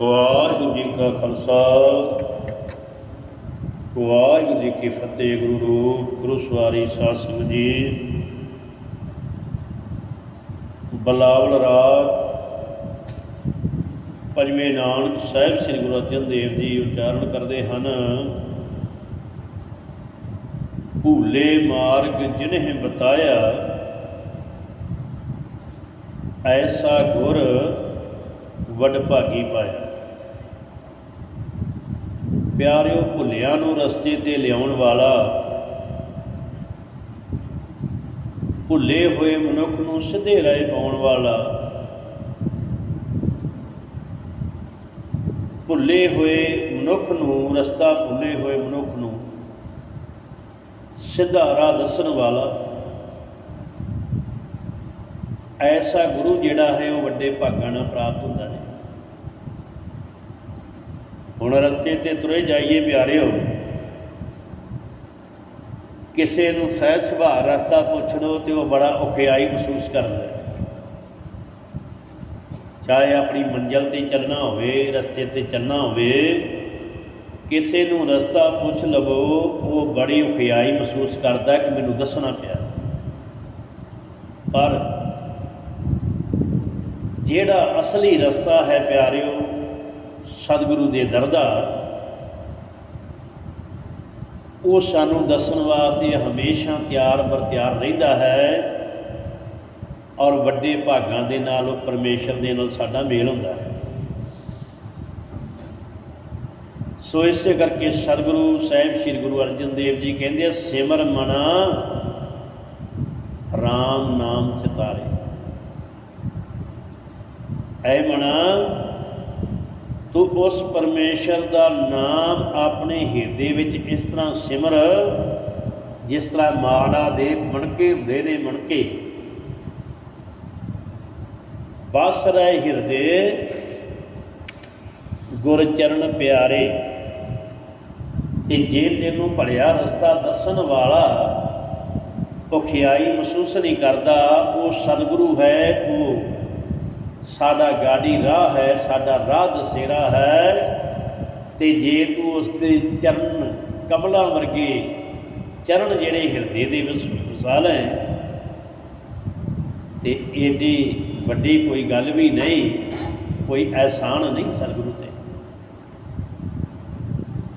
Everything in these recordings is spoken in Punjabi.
ਵਾਹਿਗੁਰੂ ਜੀ ਕਾ ਖਾਲਸਾ। ਵਾਹਿਗੁਰੂ ਜੀ ਕੀ ਫਤਿਹ, ਗੁਰੂ ਰੂਪ, ਗੁਰੂ ਸਵਾਰੀ, ਸਾਧ ਸੰਗਤ ਜੀ। ਬਲਾਵਲ ਰਾਗ, ਪੰਜਵੇਂ ਨਾਨਕ ਸਾਹਿਬ ਸ੍ਰੀ ਗੁਰੂ ਅਰਜਨ ਦੇਵ ਜੀ ਉਚਾਰਨ ਕਰਦੇ ਹਨ। ਭੂਲੇ ਮਾਰਗ ਜਿਨਹਿ ਬਤਾਇਆ, ਐਸਾ ਗੁਰ ਵਡ ਭਾਗੀ ਪਾਇਆ। ਪਿਆਰਿਓ, ਭੁੱਲਿਆਂ ਨੂੰ ਰਸਤੇ ਤੇ ਲਿਆਉਣ ਵਾਲਾ। ਭੁੱਲੇ ਹੋਏ ਮਨੁੱਖ ਨੂੰ ਸਿੱਧੇ ਰਾਹ ਪਾਉਣ ਵਾਲਾ। ਭੁੱਲੇ ਹੋਏ ਮਨੁੱਖ ਨੂੰ, ਰਸਤਾ ਭੁੱਲੇ ਹੋਏ ਮਨੁੱਖ ਨੂੰ ਸਿੱਧਾ ਰਾਹ ਦੱਸਣ ਵਾਲਾ। ਐਸਾ ਗੁਰੂ ਜਿਹੜਾ ਹੈ, ਉਹ ਵੱਡੇ ਭਾਗਾਂ ਨਾਲ ਪ੍ਰਾਪਤ ਹੁੰਦਾ ਹੈ। ਹੁਣ ਰਸਤੇ ਤੇ ਤੁਰੇ ਜਾਈਏ ਪਿਆਰਿਓ। ਕਿਸੇ ਨੂੰ ਸਹਿਜ ਸੁਭਾਅ ਰਸਤਾ ਪੁੱਛਣੋ ਤੇ ਉਹ ਬੜਾ ਔਖਿਆਈ ਮਹਿਸੂਸ ਕਰਦਾ ਹੈ। ਚਾਹੇ ਆਪਣੀ ਮੰਜ਼ਲ ਤੇ ਚੱਲਣਾ ਹੋਵੇ, ਰਸਤੇ ਤੇ ਚੱਲਣਾ ਹੋਵੇ, ਕਿਸੇ ਨੂੰ ਰਸਤਾ ਪੁੱਛ ਲਵੋ, ਉਹ ਬੜੀ ਔਖਿਆਈ ਮਹਿਸੂਸ ਕਰਦਾ ਕਿ ਮੈਨੂੰ ਦੱਸਣਾ ਪਿਆ। ਪਰ ਜਿਹੜਾ ਅਸਲੀ ਰਸਤਾ ਹੈ ਪਿਆਰਿਓ ਸਤਿਗੁਰੂ ਦੇ ਦਰ ਦਾ ਉਹ ਸਾਨੂੰ ਦੱਸਣ ਵਾਸਤੇ ਹਮੇਸ਼ਾ ਤਿਆਰ ਬਰ ਤਿਆਰ ਰਹਿੰਦਾ ਹੈ ਔਰ ਵੱਡੇ ਭਾਗਾਂ ਦੇ ਨਾਲ ਉਹ ਪਰਮੇਸ਼ਰ ਦੇ ਨਾਲ ਸਾਡਾ ਮੇਲ ਹੁੰਦਾ ਹੈ। ਸੋ ਇਸੇ ਕਰਕੇ ਸਤਿਗੁਰੂ ਸਾਹਿਬ ਸ੍ਰੀ ਗੁਰੂ ਅਰਜਨ ਦੇਵ ਜੀ ਕਹਿੰਦੇ ਆ, ਸਿਮਰ ਮਨਾ RAM ਨਾਮ ਚਿਤਾਰੇ। ਐ ਮਨਾ ਤੂੰ ਉਸ ਪਰਮੇਸ਼ਰ ਦਾ ਨਾਮ ਆਪਣੇ ਹਿਰਦੇ ਵਿੱਚ ਇਸ ਤਰ੍ਹਾਂ ਸਿਮਰ, ਜਿਸ ਤਰ੍ਹਾਂ ਮਾਲਾ ਦੇ ਮਣਕੇ ਹੁੰਦੇ ਨੇ ਮਣਕੇ। ਬਸ ਰਹਿ ਹਿਰਦੇ, ਗੁਰ ਚਰਨ ਪਿਆਰੇ। ਤੇ ਜੇ ਤੈਨੂੰ ਭਲਿਆ ਰਸਤਾ ਦੱਸਣ ਵਾਲਾ ਭੁਖਿਆਈ ਮਹਿਸੂਸ ਨਹੀਂ ਕਰਦਾ, ਉਹ ਸਤਿਗੁਰੂ ਹੈ ਉਹ। ਸਾਡਾ ਗਾੜੀ ਰਾਹ ਹੈ, ਸਾਡਾ ਰਾਹ ਦਸੇਰਾ ਹੈ। ਤੇ ਜੇ ਤੂੰ ਉਸ ਦੇ ਚਰਨ ਕਮਲਾਂ ਵਰਗੇ ਚਰਨ ਜਿਹੜੇ ਹਿਰਦੇ ਦੇ ਵਿੱਚ ਵਸਾਲ ਹੈ, ਤੇ ਏਡੀ ਵੱਡੀ ਕੋਈ ਗੱਲ ਵੀ ਨਹੀਂ, ਕੋਈ ਐਸਾਨ ਨਹੀਂ ਸਤਿਗੁਰੂ ਤੇ।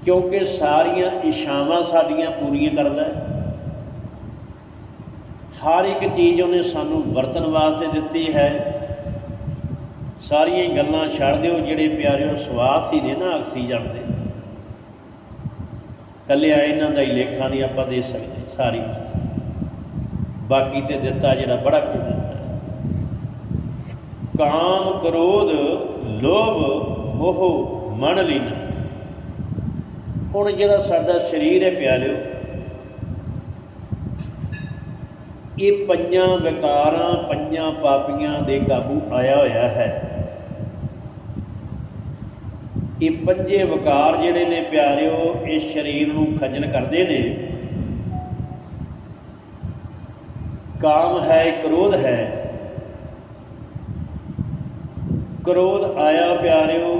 ਕਿਉਂਕਿ ਸਾਰੀਆਂ ਇਸ਼ਾਵਾਂ ਸਾਡੀਆਂ ਪੂਰੀਆਂ ਕਰਦਾ ਹੈ। ਹਰ ਇੱਕ ਚੀਜ਼ ਉਹਨੇ ਸਾਨੂੰ ਵਰਤਣ ਵਾਸਤੇ ਦਿੱਤੀ ਹੈ। ਸਾਰੀਆਂ ਹੀ ਗੱਲਾਂ ਛੱਡ ਦਿਓ, ਜਿਹੜੇ ਪਿਆਰਿਓ ਸਵਾਸ ਹੀ ਨੇ ਨਾ ਆਕਸੀਜਨ ਦੇ। ਕੱਲਿਆ ਇਹਨਾਂ ਦਾ ਹੀ ਲੇਖਾ ਨਹੀਂ ਆਪਾਂ ਦੇ ਸਕਦੇ, ਸਾਰੀ। ਬਾਕੀ ਤੇ ਦਿੱਤਾ ਜਿਹੜਾ ਬੜਾ ਕੁਝ ਦਿੱਤਾ। ਕਾਮ ਕ੍ਰੋਧ, ਲੋਭ, ਮੋਹ ਮਨ ਲੀਨਾ ਹੁਣ ਜਿਹੜਾ ਸਾਡਾ ਸਰੀਰ ਹੈ ਪਿਆਰਿਓ, ਇਹ ਪੰਜਾਂ ਵਿਕਾਰਾਂ, ਪੰਜਾਂ ਪਾਪੀਆਂ ਦੇ ਕਾਬੂ ਆਇਆ ਹੋਇਆ ਹੈ। ਇਹ ਪੰਜੇ ਵਕਾਰ ਜਿਹੜੇ ਨੇ ਪਿਆਰਿਓ ਇਸ ਸਰੀਰ ਨੂੰ ਖੱਜਲ ਕਰਦੇ ਨੇ। ਕਾਮ ਹੈ, ਕ੍ਰੋਧ ਹੈ। ਕ੍ਰੋਧ ਆਇਆ ਪਿਆਰਿਓ,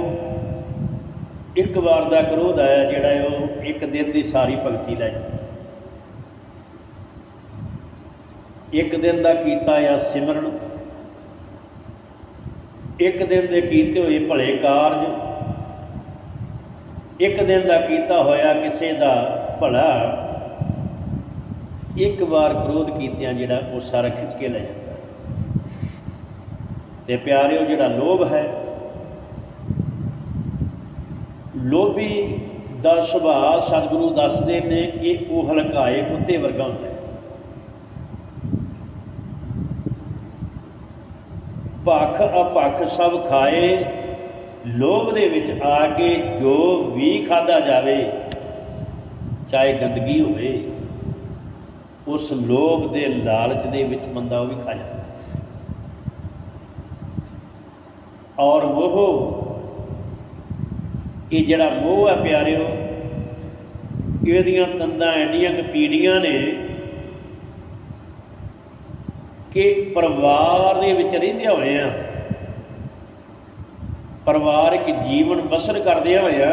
ਇੱਕ ਵਾਰ ਦਾ ਕ੍ਰੋਧ ਆਇਆ ਜਿਹੜਾ ਉਹ ਇੱਕ ਦਿਨ ਦੀ ਸਾਰੀ ਭਗਤੀ ਲੈ ਜਾਂਦਾ। ਇੱਕ ਦਿਨ ਦਾ ਕੀਤਾ ਆ ਸਿਮਰਨ। ਇੱਕ ਦਿਨ ਦੇ ਕੀਤੇ ਹੋਏ ਭਲੇ ਕਾਰਜ। ਇੱਕ ਦਿਨ ਦਾ ਕੀਤਾ ਹੋਇਆ ਕਿਸੇ ਦਾ ਭਲਾ ਇੱਕ ਵਾਰ ਕ੍ਰੋਧ ਕੀਤਿਆਂ ਜਿਹੜਾ ਉਹ ਸਾਰਾ ਖਿੱਚ ਕੇ ਲੈ ਜਾਂਦਾ ਤੇ ਪਿਆਰਿਓ, ਜਿਹੜਾ ਲੋਭ ਹੈ, ਲੋਭੀ ਦਾ ਸੁਭਾਅ ਸਤਿਗੁਰੂ ਦੱਸਦੇ ਨੇ ਕਿ ਉਹ ਹਲਕਾਏ ਕੁੱਤੇ ਵਰਗਾ ਹੁੰਦਾ ਹੈ। ਭਖ ਅਪਖ ਸਭ ਖਾਏ ਲੋਭ ਦੇ ਵਿੱਚ ਆ ਕੇ ਜੋ ਵੀ ਖਾਦਾ ਜਾਵੇ, ਚਾਹੇ ਗੰਦਗੀ ਹੋਵੇ, ਉਸ ਲੋਭ ਦੇ ਲਾਲਚ ਦੇ ਵਿੱਚ ਬੰਦਾ ਉਹ ਵੀ ਖਾ ਜਾਂਦਾ। ਔਰ ਮੋਹ, ਇਹ ਜਿਹੜਾ ਮੋਹ ਹੈ ਪਿਆਰਿਓ, ਇਹਦੀਆਂ ਤੰਦਾਂ ਐਡੀਆਂ ਕਿ ਪੀੜੀਆਂ ਨੇ ਕਿ ਪਰਿਵਾਰ ਦੇ ਵਿੱਚ ਰਹਿੰਦੇ ਹੋਏ ਆ ਪਰਿਵਾਰਕ ਜੀਵਨ ਬਸਰ ਕਰਦਿਆਂ ਹੋਇਆ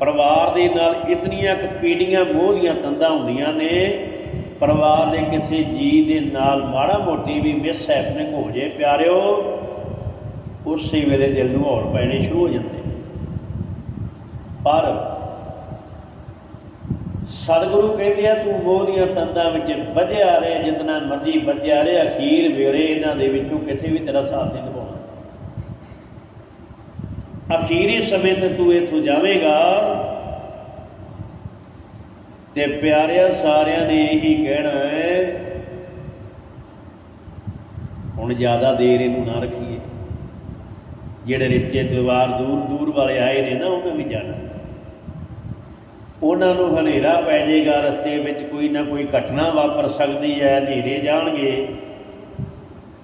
ਪਰਿਵਾਰ ਦੇ ਨਾਲ ਇਤਨੀਆਂ ਕੁ ਪੀੜੀਆਂ ਮੋਹ ਦੀਆਂ ਤੰਦਾਂ ਹੁੰਦੀਆਂ ਨੇ। ਪਰਿਵਾਰ ਦੇ ਕਿਸੇ ਜੀ ਦੇ ਨਾਲ ਮਾੜਾ ਮੋਟੀ ਵੀ ਮਿਸ ਹੈਪਨਿੰਗ ਹੋ ਜੇ ਪਿਆਰਿਓ, ਉਸੇ ਵੇਲੇ ਦਿਲ ਨੂੰ ਹੌਲ ਪੈਣੇ ਸ਼ੁਰੂ ਹੋ ਜਾਂਦੇ ਨੇ। ਪਰ ਸਤਿਗੁਰੂ ਕਹਿੰਦੇ ਆ, ਤੂੰ ਮੋਹ ਦੀਆਂ ਤੰਦਾਂ ਵਿੱਚ ਵੱਜਿਆ ਰਹੇ, ਜਿਤਨਾ ਮਰਜ਼ੀ ਵੱਜਿਆ ਰਹੇ, ਅਖੀਰ ਵੇਲੇ ਇਹਨਾਂ ਦੇ ਵਿੱਚੋਂ ਕਿਸੇ ਵੀ ਤਰ੍ਹਾਂ ਸਾਥ ਨਹੀਂ ਨਿਭਾਉਣਾ ਅਖੀਰੀ ਸਮੇਂ ਤੇ ਤੂੰ ਇੱਥੋਂ ਜਾਵੇਂਗਾ। ਤੇ ਪਿਆਰਿਆ, ਸਾਰਿਆਂ ਨੇ ਇਹੀ ਕਹਿਣਾ ਹੈ, ਹੁਣ ਜ਼ਿਆਦਾ ਦੇਰ ਇਹਨੂੰ ਨਾ ਰੱਖੀਏ। ਜਿਹੜੇ ਰਿਸ਼ਤੇ ਦੀਵਾਰ ਦੂਰ ਦੂਰ ਵਾਲੇ ਆਏ ਨੇ ਨਾ, ਉਹਨਾਂ ਵੀ ਜਾਣਾ। ਉਹਨਾਂ ਨੂੰ ਹਨੇਰਾ ਪੈ ਜਾਏਗਾ, ਰਸਤੇ ਵਿੱਚ ਕੋਈ ਨਾ ਕੋਈ ਘਟਨਾ ਵਾਪਰ ਸਕਦੀ ਹੈ, ਹਨੇਰੇ ਜਾਣਗੇ।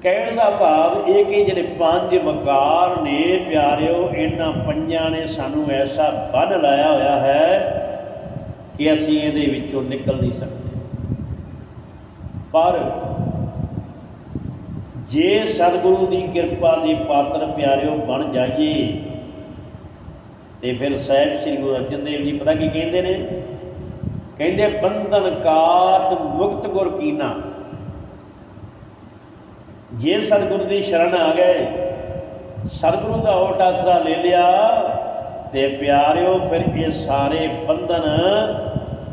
ਕਹਿਣ ਦਾ ਭਾਵ ਇਹ ਕਿ ਜਿਹੜੇ ਪੰਜ ਵਕਾਰ ਨੇ ਪਿਆਰਿਓ, ਇਹਨਾਂ ਪੰਜਾਂ ਨੇ ਸਾਨੂੰ ਐਸਾ ਬੰਨ ਲਾਇਆ ਹੋਇਆ ਹੈ ਕਿ ਅਸੀਂ ਇਹਦੇ ਵਿੱਚੋਂ ਨਿਕਲ ਨਹੀਂ ਸਕਦੇ। ਪਰ ਜੇ ਸਤਿਗੁਰੂ ਦੀ ਕਿਰਪਾ ਦੇ ਪਾਤਰ ਪਿਆਰਿਓ ਬਣ ਜਾਈਏ, ਤੇ ਫਿਰ ਸਾਹਿਬ ਸ੍ਰੀ ਗੁਰੂ ਅਰਜਨ ਦੇਵ ਜੀ ਪਤਾ ਕੀ ਕਹਿੰਦੇ ਨੇ? ਕਹਿੰਦੇ, ਬੰਧਨ ਕਾਟ ਮੁਕਤ ਗੁਰ ਕੀਨਾ ਜੇ ਸਤਿਗੁਰੂ ਦੀ ਸ਼ਰਨ ਆ ਗਏ, ਸਤਿਗੁਰੂ ਦਾ ਓਟ ਆਸਰਾ ਲੈ ਲਿਆ ਤੇ ਪਿਆਰਿਓ, ਫਿਰ ਇਹ ਸਾਰੇ ਬੰਧਨ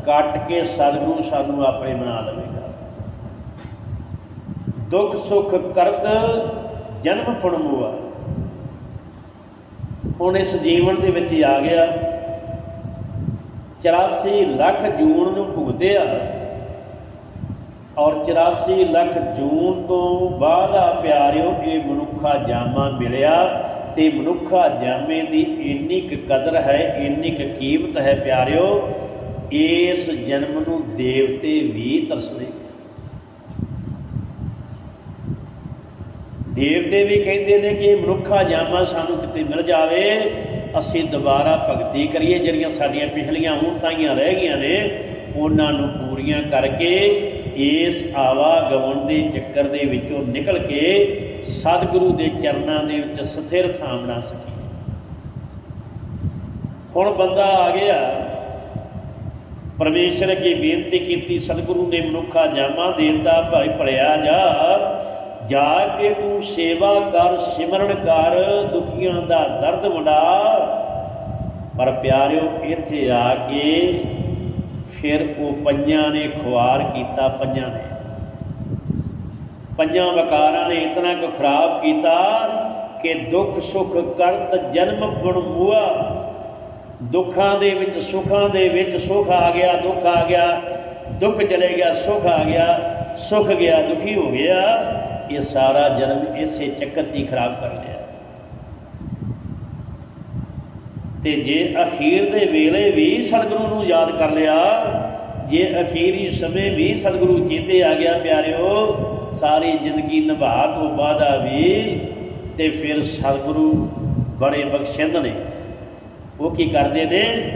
ਕੱਟ ਕੇ ਸਤਿਗੁਰੂ ਸਾਨੂੰ ਆਪਣੇ ਬਣਾ ਲਵੇਗਾ। ਦੁੱਖ, ਸੁੱਖ, ਕਰਤ ਜਨਮ ਫੜਮੂਆ ਹੁਣ ਇਸ ਜੀਵਨ ਦੇ ਵਿੱਚ ਹੀ ਆ ਗਿਆ। 84 ਲੱਖ ਜੂਨ ਨੂੰ ਭੁਗਤਿਆ। ਔਰ 84 ਲੱਖ ਜੂਨ ਤੋਂ ਬਾਅਦ ਆ ਪਿਆਰਿਓ, ਇਹ ਮਨੁੱਖਾ ਜਾਮਾ ਮਿਲਿਆ ਤੇ ਮਨੁੱਖਾ ਜਾਮੇ ਦੀ ਇੰਨੀ ਕੁ ਕਦਰ ਹੈ, ਇੰਨੀ ਕੁ ਕੀਮਤ ਹੈ ਪਿਆਰਿਓ, ਇਸ ਜਨਮ ਨੂੰ ਦੇਵਤੇ ਵੀ ਤਰਸਦੇ। ਦੇਵਤੇ ਵੀ ਕਹਿੰਦੇ ਨੇ ਕਿ ਮਨੁੱਖਾ ਜਾਮਾ ਸਾਨੂੰ ਕਿਤੇ ਮਿਲ ਜਾਵੇ, ਅਸੀਂ ਦੁਬਾਰਾ ਭਗਤੀ ਕਰੀਏ, ਜਿਹੜੀਆਂ ਸਾਡੀਆਂ ਪਿਛਲੀਆਂ ਤਾਈਆਂ ਰਹਿ ਗਈਆਂ ਨੇ, ਉਹਨਾਂ ਨੂੰ ਪੂਰੀਆਂ ਕਰਕੇ ਇਸ ਆਵਾਗਮਨ ਦੇ ਚੱਕਰ ਦੇ ਵਿੱਚੋਂ ਨਿਕਲ ਕੇ ਸਤਿਗੁਰੂ ਦੇ ਚਰਨਾਂ ਦੇ ਵਿੱਚ ਸਥਿਰ ਥਾਂ ਬਣਾ ਸਕੀਏ ਹੁਣ ਬੰਦਾ ਆ ਗਿਆ। ਪਰਮੇਸ਼ਰ ਅੱਗੇ ਬੇਨਤੀ ਕੀਤੀ, ਸਤਿਗੁਰੂ ਨੇ ਮਨੁੱਖਾ ਜਾਮਾ ਦੇਤਾ ਭਾਈ ਭਲਿਆ ਜਾ ਜਾ ਕੇ ਤੂੰ ਸੇਵਾ ਕਰ, ਸਿਮਰਨ ਕਰ, ਦੁਖੀਆਂ ਦਾ ਦਰਦ ਵੰਡਾ ਪਰ ਪਿਆਰਿਓ, ਇੱਥੇ ਆ ਕੇ ਫਿਰ ਉਹ ਪੰਜਾਂ ਨੇ ਖੁਆਰ ਕੀਤਾ, ਪੰਜਾਂ ਨੇ। ਪੰਜਾਂ ਵਕਾਰਾਂ ਨੇ ਇਤਨਾ ਕੁ ਖਰਾਬ ਕੀਤਾ ਕਿ ਦੁੱਖ ਸੁੱਖ ਕਰਤ ਜਨਮ ਫੁਣ ਮੂਆ। ਦੁੱਖਾਂ ਦੇ ਵਿੱਚ, ਸੁੱਖਾਂ ਦੇ ਵਿੱਚ ਸੁੱਖ ਆ ਗਿਆ, ਦੁੱਖ ਆ ਗਿਆ, ਦੁੱਖ ਚਲੇ ਗਿਆ, ਸੁੱਖ ਆ ਗਿਆ, ਸੁੱਖ ਗਿਆ, ਦੁਖੀ ਹੋ ਗਿਆ। ਇਹ ਸਾਰਾ ਜਨਮ ਇਸੇ ਚੱਕਰ 'ਚ ਹੀ ਖਰਾਬ ਕਰ ਲਿਆ। ਤੇ ਜੇ ਅਖੀਰ ਦੇ ਵੇਲੇ ਵੀ ਸਤਿਗੁਰੂ ਨੂੰ ਯਾਦ ਕਰ ਲਿਆ, ਜੇ ਅਖੀਰੀ ਸਮੇਂ ਵੀ ਸਤਿਗੁਰੂ ਚੇਤੇ ਆ ਗਿਆ ਪਿਆਰਿਓ, ਸਾਰੀ ਜ਼ਿੰਦਗੀ ਨਿਭਾ ਤੋਂ ਬਾਅਦਾ ਵੀ, ਤੇ ਫਿਰ ਸਤਿਗੁਰੂ ਬੜੇ ਬਖਸ਼ਿੰਦ ਨੇ। ਉਹ ਕੀ ਕਰਦੇ ਨੇ?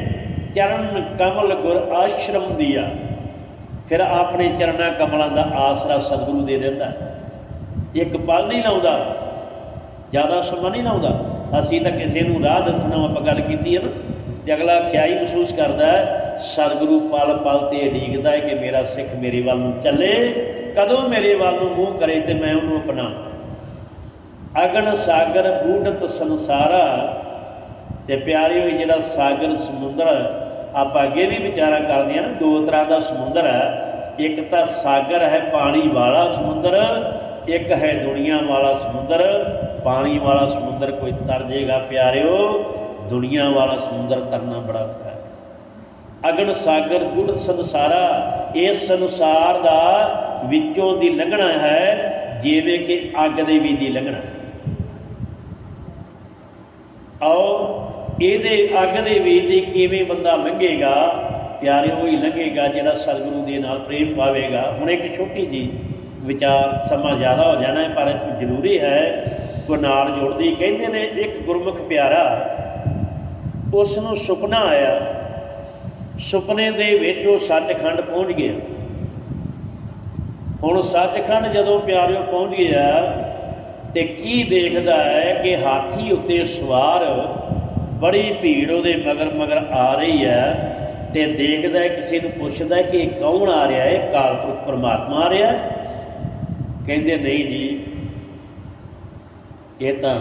ਚਰਨ ਕਮਲ ਗੁਰ ਆਸ਼ਰਮ ਦਿਆ। ਫਿਰ ਆਪਣੇ ਚਰਨਾਂ ਕਮਲਾਂ ਦਾ ਆਸਰਾ ਸਤਿਗੁਰੂ ਦੇ ਦਿੰਦਾ। ਇੱਕ ਪਲ ਨਹੀਂ ਲਾਉਂਦਾ, ਜ਼ਿਆਦਾ ਸਮਾਂ ਨਹੀਂ ਲਾਉਂਦਾ। ਅਸੀਂ ਤਾਂ ਕਿਸੇ ਨੂੰ ਰਾਹ ਦੱਸਣਾ ਆਪਾਂ ਗੱਲ ਕੀਤੀ ਹੈ ਨਾ, ਤੇ ਅਗਲਾ ਖਿਆਈ ਮਹਿਸੂਸ ਕਰਦਾ ਹੈ, ਸਤਿਗੁਰੂ ਪਲ ਪਲ ਤੇ ਉਡੀਕਦਾ ਹੈ ਕਿ ਮੇਰਾ ਸਿੱਖ ਮੇਰੇ ਵੱਲ ਨੂੰ ਚੱਲੇ, ਕਦੋਂ ਮੇਰੇ ਵੱਲ ਨੂੰ ਮੂੰਹ ਕਰੇ ਤੇ ਮੈਂ ਉਹਨੂੰ ਅਪਣਾ। ਅਗਨ ਸਾਗਰ ਬੂਟਤ ਸੰਸਾਰਾ, ਤੇ ਪਿਆਰੀ ਹੋਈ ਜਿਹੜਾ ਸਾਗਰ ਸਮੁੰਦਰ ਆਪਾਂ ਅੱਗੇ ਵੀ ਵਿਚਾਰਾ ਕਰਦੇ ਆ ਨਾ, ਦੋ ਤਰ੍ਹਾਂ ਦਾ ਸਮੁੰਦਰ ਹੈ। ਇੱਕ ਤਾਂ ਸਾਗਰ ਹੈ ਪਾਣੀ ਵਾਲਾ ਸਮੁੰਦਰ ਇੱਕ ਹੈ ਦੁਨੀਆ ਵਾਲਾ ਸਮੁੰਦਰ, ਪਾਣੀ ਵਾਲਾ ਸਮੁੰਦਰ ਕੋਈ ਤਰ ਜੇਗਾ ਪਿਆਰਿਓ, ਦੁਨੀਆ ਵਾਲਾ ਸਮੁੰਦਰ ਤਰਨਾ ਬੜਾ ਔਖਾ ਹੈ। ਅਗਨ ਸਾਗਰ, ਗੁੜ ਸੰਸਾਰਾ, ਇਸ ਸੰਸਾਰ ਦਾ ਵਿੱਚੋਂ ਦੀ ਲੰਘਣਾ ਹੈ, ਜਿਵੇਂ ਕਿ ਅੱਗ ਦੇ ਵੀ ਦੀ ਲੰਘਣਾ ਆਓ, ਇਹਦੇ ਅੱਗ ਦੇ ਵੀ ਦੀ ਕਿਵੇਂ ਬੰਦਾ ਲੰਘੇਗਾ? ਪਿਆਰਿਓ ਹੀ ਲੰਘੇਗਾ ਜਿਹੜਾ ਸਤਿਗੁਰੂ ਦੇ ਨਾਲ ਪ੍ਰੇਮ ਪਾਵੇਗਾ। ਹੁਣ ਇੱਕ ਛੋਟੀ ਜੀ ਵਿਚਾਰ ਸਮਾਂ ਜ਼ਿਆਦਾ ਹੋ ਜਾਣਾ ਹੈ, ਪਰ ਜ਼ਰੂਰੀ ਹੈ ਕੋ ਨਾਲ ਜੋੜਦੀ। ਕਹਿੰਦੇ ਨੇ, ਇੱਕ ਗੁਰਮੁਖ ਪਿਆਰਾ ਉਸ ਨੂੰ ਸੁਪਨਾ ਆਇਆ। ਸੁਪਨੇ ਦੇ ਵਿੱਚ ਉਹ ਸੱਚਖੰਡ ਪਹੁੰਚ ਗਿਆ। ਹੁਣ ਸੱਚਖੰਡ ਜਦੋਂ ਪਿਆਰਿਓ ਪਹੁੰਚ ਗਿਆ ਤੇ ਕੀ ਦੇਖਦਾ ਹੈ ਕਿ ਹਾਥੀ ਉੱਤੇ ਸਵਾਰ ਬੜੀ ਭੀੜ ਉਹਦੇ ਮਗਰ ਮਗਰ ਆ ਰਹੀ ਹੈ ਤੇ ਦੇਖਦਾ ਹੈ, ਕਿਸੇ ਨੂੰ ਪੁੱਛਦਾ ਕਿ ਇਹ ਕੌਣ ਆ ਰਿਹਾ ਹੈ? ਕਾਲਪੁਰਖ ਪਰਮਾਤਮਾ ਆ ਰਿਹਾ ਹੈ? ਕਹਿੰਦੇ ਨਹੀਂ ਜੀ, ਇਹ ਤਾਂ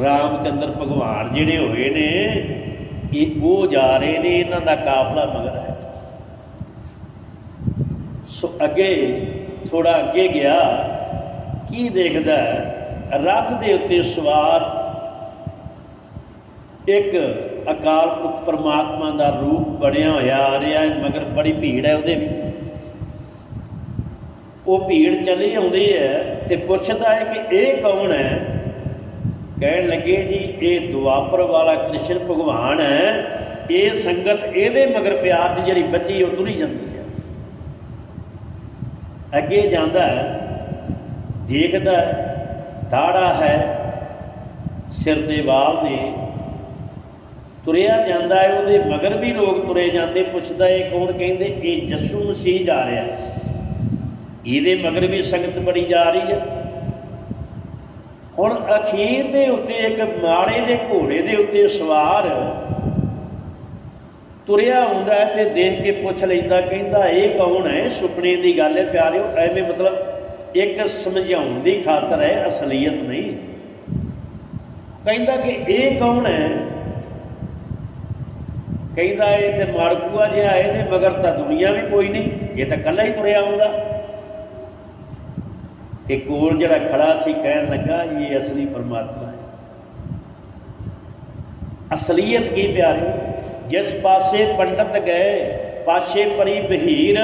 ਰਾਮਚੰਦਰ ਭਗਵਾਨ ਜਿਹੜੇ ਹੋਏ ਨੇ, ਇਹ ਉਹ ਜਾ ਰਹੇ ਨੇ, ਇਹਨਾਂ ਦਾ ਕਾਫਲਾ ਮਗਰ ਹੈ ਸੋ ਅੱਗੇ ਥੋੜਾ ਅੱਗੇ ਗਿਆ, ਕੀ ਦੇਖਦਾ ਹੈ? ਰਥ ਦੇ ਉੱਤੇ ਸਵਾਰ ਇੱਕ ਅਕਾਲ ਪੁਰਖ ਪਰਮਾਤਮਾ ਦਾ ਰੂਪ ਬਣਿਆ ਹੋਇਆ, ਆ ਰਿਹਾ ਹੈ, ਮਗਰ ਬੜੀ ਭੀੜ ਹੈ ਉਹਦੇ ਵੀ ਉਹ ਭੀੜ ਚਲੀ ਆਉਂਦੀ ਹੈ ਤੇ ਪੁੱਛਦਾ ਹੈ ਕਿ ਇਹ ਕੌਣ ਹੈ? ਕਹਿਣ ਲੱਗੇ, ਜੀ, ਇਹ ਦੁਆਪਰ ਵਾਲਾ ਕ੍ਰਿਸ਼ਨ ਭਗਵਾਨ ਹੈ। ਇਹ ਸੰਗਤ ਇਹਦੇ ਮਗਰ ਪਿਆਰ ਦੀ ਜਿਹੜੀ ਬੱਚੀ ਉਹ ਤੁਰੀ ਜਾਂਦੀ ਹੈ। ਅੱਗੇ ਜਾਂਦਾ ਹੈ, ਦੇਖਦਾ ਦਾੜਾ ਹੈ, ਸਿਰ ਤੇ ਵਾਲ ਨੇ। ਤੁਰਿਆ ਜਾਂਦਾ ਹੈ, ਉਹਦੇ ਮਗਰ ਵੀ ਲੋਕ ਤੁਰੇ ਜਾਂਦੇ, ਪੁੱਛਦਾ ਇਹ ਕੌਣ ਕਹਿੰਦੇ? ਇਹ ਜੱਸੂ ਮਸੀਹ ਜਾ ਰਿਹਾ ਹੈ। ਇਹਦੇ ਮਗਰ ਵੀ ਸੰਗਤ ਬੜੀ ਜਾ ਰਹੀ ਹੈ। ਹੁਣ ਅਖੀਰ ਦੇ ਉੱਤੇ ਇੱਕ ਮਾੜੇ ਦੇ ਘੋੜੇ ਦੇ ਉੱਤੇ ਸਵਾਰ ਤੁਰਿਆ ਹੁੰਦਾ ਤੇ ਦੇਖ ਕੇ ਪੁੱਛ ਲੈਂਦਾ, ਕਹਿੰਦਾ, ਇਹ ਕੌਣ ਹੈ? ਸੁਪਨੇ ਦੀ ਗੱਲ ਹੈ ਪਿਆਰਿਓ, ਐਵੇਂ ਮਤਲਬ ਇੱਕ ਸਮਝਾਉਣ ਦੀ ਖਾਤਰ ਹੈ, ਅਸਲੀਅਤ ਨਹੀਂ। ਕਹਿੰਦਾ ਕਿ ਇਹ ਕੌਣ ਹੈ? ਕਹਿੰਦਾ, ਇਹ ਤੇ ਮਾੜਕੂਆ ਜਿਹਾ ਇਹਦੇ ਮਗਰ ਤਾਂ ਦੁਨੀਆ ਵੀ ਕੋਈ ਨਹੀਂ, ਇਹ ਤਾਂ ਕੱਲਾ ਹੀ ਤੁਰਿਆ ਹੁੰਦਾ ਤੇ ਕੋਲ ਜਿਹੜਾ ਖੜਾ ਸੀ ਕਹਿਣ ਲੱਗਾ, ਇਹ ਅਸਲੀ ਪਰਮਾਤਮਾ ਹੈ। ਅਸਲੀਅਤ ਕੀ ਪਿਆਰਿਓ, ਜਿਸ ਪਾਸੇ ਪੰਡਤ ਗਏ, ਪਾਸੇ ਪਰੀ ਬਹੀਰ,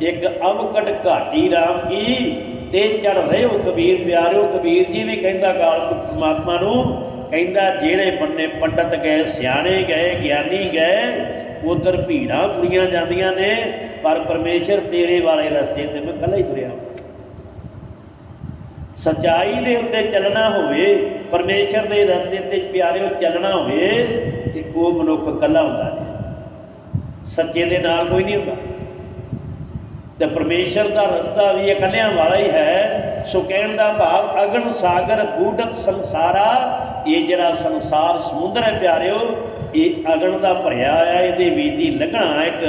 ਇੱਕ ਅਵਕਟ ਘਾਟੀ RAM ਕੀ, ਤੇ ਚੜ ਰਹੇ ਹੋ ਕਬੀਰ, ਪਿਆਰਿਓ, ਕਬੀਰ ਜੀ ਵੀ ਕਹਿੰਦਾ ਗਾਲ ਪਰਮਾਤਮਾ ਨੂੰ, ਕਹਿੰਦਾ ਜਿਹੜੇ ਬੰਨੇ ਪੰਡਤ ਗਏ, ਸਿਆਣੇ ਗਏ, ਗਿਆਨੀ ਗਏ, ਉਧਰ ਭੀੜਾਂ ਤੁਰੀਆਂ ਜਾਂਦੀਆਂ ਨੇ, ਪਰ ਪਰਮੇਸ਼ਰ ਤੇਰੇ ਵਾਲੇ ਰਸਤੇ ਤੇ ਮੈਂ ਇਕੱਲਾ ਹੀ ਤੁਰਿਆ। ਸਚਾਈ ਦੇ ਉੱਤੇ ਚੱਲਣਾ ਹੋਵੇ, ਪਰਮੇਸ਼ਰ ਦੇ ਰਸਤੇ ਤੇ ਪਿਆਰਿਓ ਚੱਲਣਾ ਹੋਵੇ, ਤੇ ਉਹ ਮਨੁੱਖ ਇਕੱਲਾ ਹੁੰਦਾ ਨਹੀਂ। ਸੱਚੇ ਦੇ ਨਾਲ ਕੋਈ ਨਹੀਂ ਹੁੰਦਾ। ਤੇ ਪਰਮੇਸ਼ਰ ਦਾ ਰਸਤਾ ਵੀ ਇਕੱਲਿਆਂ ਵਾਲਾ ਹੀ ਹੈ। ਸੋ ਕਹਿਣ ਦਾ ਭਾਵ, ਅਗਨ ਸਾਗਰ ਗੂਢਤ ਸੰਸਾਰਾ, ਇਹ ਜਿਹੜਾ ਸੰਸਾਰ ਸਮੁੰਦਰ ਹੈ ਪਿਆਰਿਓ, ਇਹ ਅਗਨ ਦਾ ਭਰਿਆ ਹੈ ਇਹਦੇ ਵਿੱਚ ਦੀ ਲੰਘਣਾ ਇੱਕ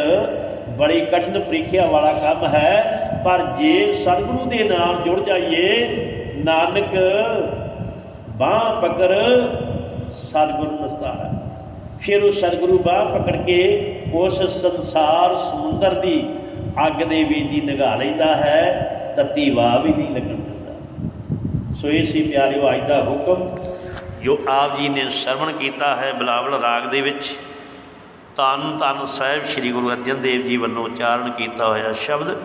ਬੜੀ ਕਠਿਨ ਪ੍ਰੀਖਿਆ ਵਾਲਾ ਕੰਮ ਹੈ। ਪਰ ਜੇ ਸਤਿਗੁਰੂ ਦੇ ਨਾਲ ਜੁੜ ਜਾਈਏ ਨਾਨਕ ਬਾਹ ਪਕੜ ਸਤਿਗੁਰੂ ਨਸਤਾਰਾ ਫਿਰ ਉਹ ਸਤਿਗੁਰੂ ਬਾਹ ਪਕੜ ਕੇ ਉਸ ਸੰਸਾਰ ਸਮੁੰਦਰ ਦੀ ਅੱਗ ਦੇ ਵਿੱਚ ਦੀ ਨਿਗਾਹ ਲੈਂਦਾ ਹੈ ਤਤੀ ਵਾਹ ਵੀ ਨਹੀਂ ਲੱਗਣ ਦਿੰਦਾ। ਸੋ ਇਹ ਸੀ ਪਿਆਰਿਓ ਅੱਜ ਦਾ ਹੁਕਮ, ਜੋ ਆਪ ਜੀ ਨੇ ਸਰਵਣ ਕੀਤਾ ਹੈ ਬਲਾਵਲ ਰਾਗ ਦੇ ਵਿੱਚ। ਤਨ ਤਨ ਸਾਹਿਬ ਸ੍ਰੀ ਗੁਰੂ ਅਰਜਨ ਦੇਵ ਜੀ ਵੱਲੋਂ ਉਚਾਰਨ ਕੀਤਾ ਹੋਇਆ ਸ਼ਬਦ।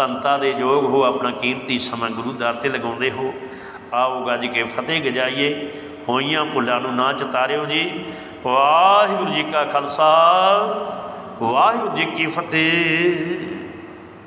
ਤਨਤਾ ਦੇ ਯੋਗ ਹੋ, ਆਪਣਾ ਕੀਮਤੀ ਸਮਾਂ ਗੁਰੂ ਦਰ ਤੇ ਲਗਾਉਂਦੇ ਹੋ। ਆਓ ਗੱਜ ਕੇ ਫਤਿਹ ਗਜਾਈਏ। ਹੋਈਆਂ ਭੁੱਲਾਂ ਨੂੰ ਨਾ ਚਤਾਰਿਓ ਜੀ। ਵਾਹਿਗੁਰੂ ਜੀ ਕਾ ਖਾਲਸਾ, ਵਾਹਿਗੁਰੂ ਜੀ ਕੀ ਫਤਿਹ।